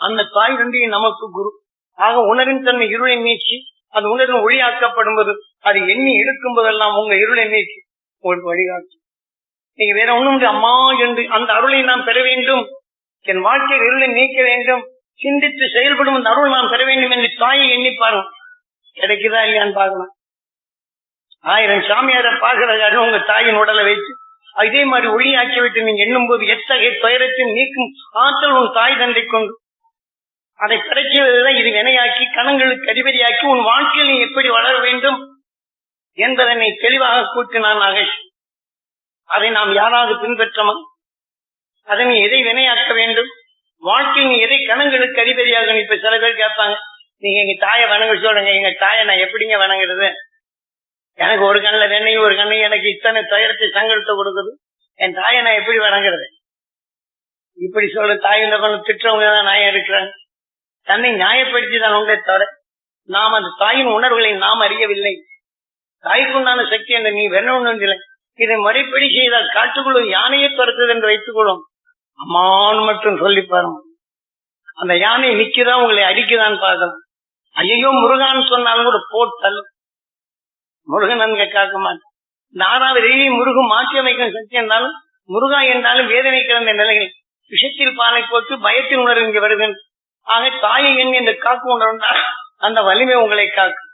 அந்த தாய் தந்தையை நமக்கு குரு. ஆக உணரின் தன்மை இருளை நீக்கி அது உணர்வு ஒளியாக்கப்படும் போது அது எண்ணி எடுக்கும் போதெல்லாம் உங்க இருளை நீக்கி உங்களுக்கு வழிகாட்டு. நீங்க வேற ஒண்ணும் அம்மா என்று அந்த அருளை நாம் பெற வேண்டும். என் வாழ்க்கையில் இருளை நீக்க வேண்டும். சிந்தித்து செயல்படும் அந்த அருள் நாம் பெற வேண்டும் என்று தாயை எண்ணி பாருங்க. கிடைக்குதா இல்லையான்னு பார்க்கலாம் ஆயிரம் சாமியாரை பாக்குறதாக உங்க தாயின் உடலை வைத்து இதே மாதிரி ஒளியாக்கி விட்டு நீங்க எண்ணும் போது எத்தகைய துயரத்தையும் நீக்கும் ஆற்றல் உன் தாய் தந்தை கொண்டு அதை கிடைக்கிறதுதான் இது வினையாக்கி கணங்களுக்கு அதிபதியாக்கி உன் வாழ்க்கையில் நீ எப்படி வளர வேண்டும் என்பதை நீ தெளிவாக கூட்டினான் நாகேஷ் அதை நாம் யாராவது பின்பற்றமா? அதை நீ எதை வினையாக்க வேண்டும்? வாழ்க்கையில் நீ எதை கணங்களுக்கு அதிபதியாக இப்ப சில பேர் கேட்பாங்க. நீங்க எங்க தாயை வணங்க சொல்லுங்க. எங்க தாயை நான் எப்படிங்க வணங்குறது? எனக்கு ஒரு கண்ணில் வெண்ணையும் ஒரு கண்ணையும் எனக்கு இத்தனை துயரத்தை சங்கடத்தை கொடுக்குது. என் தாயை நான் எப்படி வணங்குறது? இப்படி சொல்ற தாய் இந்த பண்ண திட்டவங்க தான் நான் இருக்கிறாங்க தன்னை நியாயப்படுத்திதான் உண்டே தவிர நாம் அந்த தாயின் உணர்வுகளை நாம் அறியவில்லை. தாய்க்குண்டான சக்தி என்று நீ வெண்ணொன்றில்லை இதை முறைப்படி செய்தால் காட்டுக்குழு யானையை துரத்துது என்று வைத்துக் கொள்ளும் அம்மான்னு மட்டும் சொல்லி பாருங்க. அந்த யானை நிக்குதா உங்களை அடிக்குதான்னு பார்க்கலாம் ஐயோ முருகான்னு சொன்னாலும் கூட போட்டல். முருகன் அங்க காக்க மாட்டேன். நானாவது முருகன் மாற்றி அமைக்கும் சக்தி என்றாலும் முருகா என்றாலும் வேதனை கிடந்த நிலையில் விஷத்தில் பாலை போட்டு பயத்தின் உணர்வு இங்கே வருகிறது ஆக தாயை எண்ணி இந்த காக்கு உணர்ந்தால் அந்த வலிமை உங்களை காக்கும்.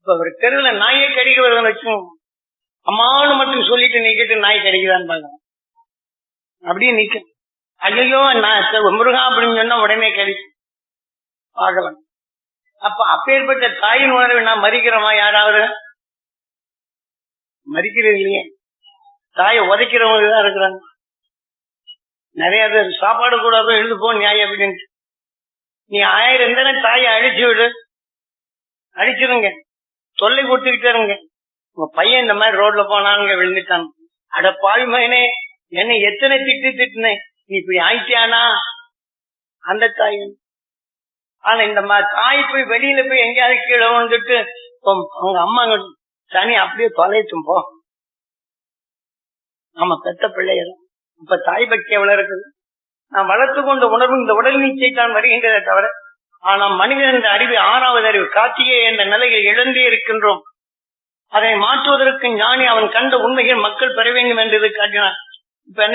இப்ப ஒரு தெருவில் நாயை கடிக்க வருதுன்னு வச்சுக்கோங்க அம்மானு மட்டும் சொல்லிட்டு நீக்கிட்டு நாய் கடிக்குதான்னு பாருங்க அப்படியே நிக்க ஐயோ நான் முருகா அப்படின்னு சொன்னா உடனே கிடைக்கும். பார்க்கலாம். அப்ப அப்பேற்பட்ட தாயின் உணர்வை நான் மறிக்கிறோமா யாராவது? மறிக்கிறது இல்லையே. தாயை உதைக்கிறவங்க தான் இருக்கிறாங்க. நிறைய பேர் சாப்பாடு கூட எழுது போ நியாயம் அப்படின்ட்டு. நீ ஆயிரம் தானே தாயை அழிச்சு விடு. அழிச்சிருங்க. தொல்லை கொடுத்துக்கிட்டே இருங்க. உங்க பையன் இந்த மாதிரி ரோட்ல போனாங்க விழுந்துட்டான். அட பாவி மகனே என்னை எத்தனை திட்டு திட்டுனேன் நீ இப்படி ஆயிட்டியானா? அந்த தாய் ஆனா இந்த மாதிரி தாய் போய் வெளியில போய் எங்கேயாவது கீழே வந்துட்டு அவங்க அம்மா சனி அப்படியே தொலைட்டும் போ. நம்ம பெத்த பிள்ளைகள். இப்ப தாய் பக்தி எவ்வளவு இருக்குது? நான் வளர்த்து கொண்ட உணர்வு இந்த உடல் நீச்சை தான் வருகின்றதே தவிர ஆனால் மனிதன் என்ற அறிவு ஆறாவது அறிவு காத்தியே என்ற நிலையில் இழந்தே இருக்கின்றோம். அதை மாற்றுவதற்கு ஞானி அவன் கண்ட உண்மைகள் மக்கள் பெற வேண்டும் என்று காட்டினான். இப்ப